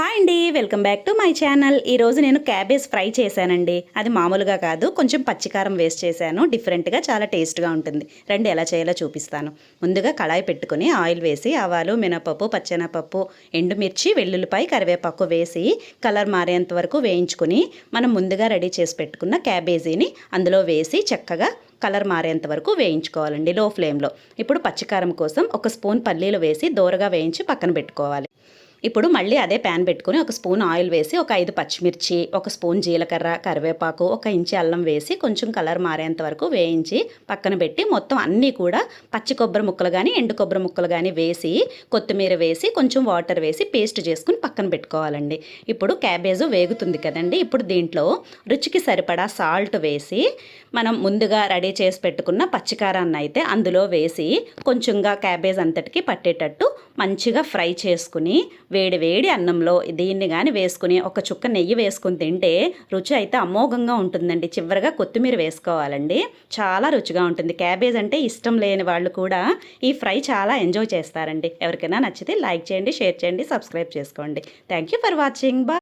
Hi అండి welcome back to my channel. ఈరోజు నేను క్యాబేజ్ ఫ్రై చేశానండి. అది మామూలుగా కాదు కొంచెం పచ్చికారం వేస్ట్ చేశాను. డిఫరెంట్గా చాలా టేస్ట్గా ఉంటుంది. రెండు ఎలా చేయాలో చూపిస్తాను. ముందుగా కళాయి పెట్టుకుని ఆయిల్ వేసి ఆవాలు మినపప్పు పచ్చెనపప్పు ఎండుమిర్చి వెల్లుల్లిపాయ కరివేపాకు వేసి కలర్ మారేంత వరకు వేయించుకుని మనం ముందుగా రెడీ చేసి పెట్టుకున్న క్యాబేజీని అందులో వేసి చక్కగా కలర్ మారేంత వరకు వేయించుకోవాలండి లో. ఫ్లేమ్లో ఇప్పుడు పచ్చికారం కోసం ఒక స్పూన్ పల్లీలు వేసి దోరగా వేయించి పక్కన పెట్టుకోవాలి. ఇప్పుడు మళ్ళీ అదే ప్యాన్ పెట్టుకుని ఒక స్పూన్ ఆయిల్ వేసి ఒక ఐదు పచ్చిమిర్చి ఒక స్పూన్ జీలకర్ర కరివేపాకు ఒక ఇంచి అల్లం వేసి కొంచెం కలర్ మారేంత వరకు వేయించి పక్కన పెట్టి మొత్తం అన్నీ కూడా పచ్చి కొబ్బరి ముక్కలు కానీ ఎండు కొబ్బరి ముక్కలు కానీ వేసి కొత్తిమీర వేసి కొంచెం వాటర్ వేసి పేస్ట్ చేసుకుని పక్కన పెట్టుకోవాలండి. ఇప్పుడు క్యాబేజ్ వేగుతుంది కదండి. ఇప్పుడు దీంట్లో రుచికి సరిపడా సాల్ట్ వేసి మనం ముందుగా రెడీ చేసి పెట్టుకున్న పచ్చికారాన్ని అయితే అందులో వేసి కొంచెంగా క్యాబేజ్ అంతటికి పట్టేటట్టు మంచిగా ఫ్రై చేసుకుని వేడి వేడి అన్నంలో దీన్ని కానీ వేసుకుని ఒక చుక్క నెయ్యి వేసుకుని తింటే రుచి అయితే అమోఘంగా ఉంటుందండి. చివరిగా కొత్తిమీర వేసుకోవాలండి. చాలా రుచిగా ఉంటుంది. క్యాబేజ్ అంటే ఇష్టం లేని వాళ్ళు కూడా ఈ ఫ్రై చాలా ఎంజాయ్ చేస్తారండి. ఎవరికైనా నచ్చితే లైక్ చేయండి షేర్ చేయండి సబ్స్క్రైబ్ చేసుకోండి. Thank you for watching. బా